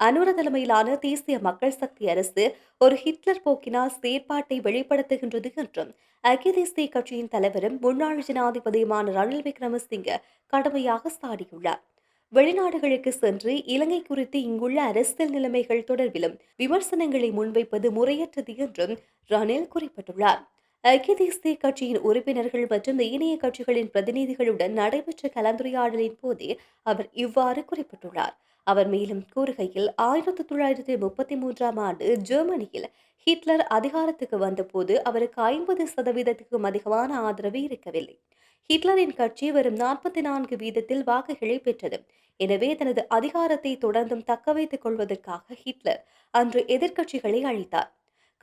அனுர தலைமையிலான தேசிய மக்கள் சக்தி அரசு ஒரு ஹிட்லர் போக்கினால் செயற்பாட்டை வெளிப்படுத்துகின்றது என்றும் ஐக்கிய தேசிய கட்சியின் தலைவரும் முன்னாள் ஜனாதிபதியுமான ரணில் விக்ரமசிங்க கடுமையாக சாடியுள்ளார். வெளிநாடுகளுக்கு சென்று இலங்கை குறித்து இங்குள்ள அரசியல் நிலைமைகள் தொடர்பிலும் விமர்சனங்களை முன்வைப்பது முறையற்றது என்றும் ரணில் குறிப்பிட்டுள்ளார். ஐக்கிய தேசிய கட்சியின் உறுப்பினர்கள் மற்றும் ஏனைய கட்சிகளின் பிரதிநிதிகளுடன் நடைபெற்ற கலந்துரையாடலின் போதே அவர் இவ்வாறு குறிப்பிட்டுள்ளார். அவர் மேலும் கூறுகையில் ஆயிரத்தி தொள்ளாயிரத்தி முப்பத்தி மூன்றாம் ஆண்டு ஜெர்மனியில் ஹிட்லர் அதிகாரத்துக்கு வந்தபோது அவருக்கு ஐம்பது சதவீதத்துக்கும் அதிகமான ஆதரவு இருக்கவில்லை. ஹிட்லரின் கட்சி வரும் நாற்பத்தி நான்கு வீதத்தில் வாக்குகளை பெற்றது. எனவே தனது அதிகாரத்தை தொடர்ந்தும் தக்க வைத்துக் கொள்வதற்காக ஹிட்லர் அன்று எதிர்க்கட்சிகளை அழித்தார்.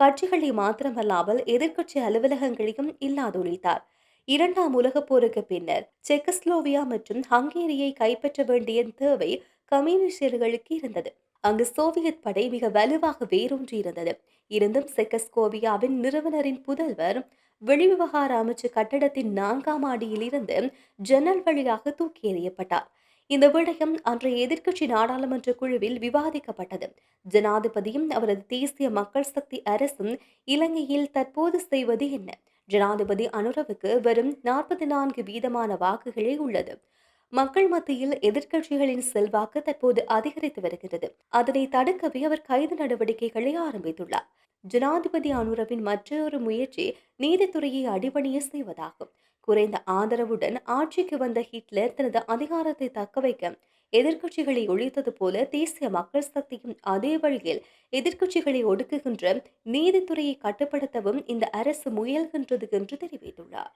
கட்சிகளை மாத்திரமல்லாமல் எதிர்க்கட்சி அலுவலகங்களையும் இல்லாதொழித்தார் இரண்டாம் உலகப் போருக்கு பின்னர் செக்கஸ்லோவியா மற்றும் ஹங்கேரியை கைப்பற்ற வேண்டிய தேவை கம்யூனிஸ்டர்களுக்கு இருந்தது. அங்கு சோவியத் படை மிக வலுவாக வேரூன்றி இருந்தது. இருந்தும் செக்கஸ்கோவியாவின் நிறுவனரின் புதல்வர் வெளிவிவகார அமைச்சு கட்டடத்தின் நான்காம் மாடியில் இருந்து ஜன்னல் வழியாக தூக்கி எறியப்பட்டார். இந்த விடயம் அன்றைய எதிர்க்கட்சி நாடாளுமன்ற குழுவில் விவாதிக்கப்பட்டது. ஜனாதிபதியும் அவரது தேசிய மக்கள் சக்தி அரசும் இலங்கையில் தற்போது செய்வது என்ன? ஜனாதிபதி அனுரவுக்கு வெறும் நாற்பத்தி நான்கு வீதமான வாக்குகளே உள்ளது. மக்கள் மத்தியில் எதிர்க்கட்சிகளின் செல்வாக்கு தற்போது அதிகரித்து வருகிறது. அதனை தடுக்கவே அவர் கைது நடவடிக்கைகளை ஆரம்பித்துள்ளார். ஜனாதிபதி அனுரவின் மற்றொரு முயற்சி நீதித்துறையை அடிபணிய செய்வதாகும். குறைந்த ஆதரவுடன் ஆட்சிக்கு வந்த ஹிட்லர் தனது அதிகாரத்தை தக்கவைக்க எதிர்க்கட்சிகளை ஒழித்தது போல தேசிய மக்கள் சக்தியும் அதே வழியில் எதிர்க்கட்சிகளை ஒடுக்குகின்ற நீதித்துறையை கட்டுப்படுத்தவும் இந்த அரசு முயல்கின்றது என்று தெரிவித்துள்ளார்.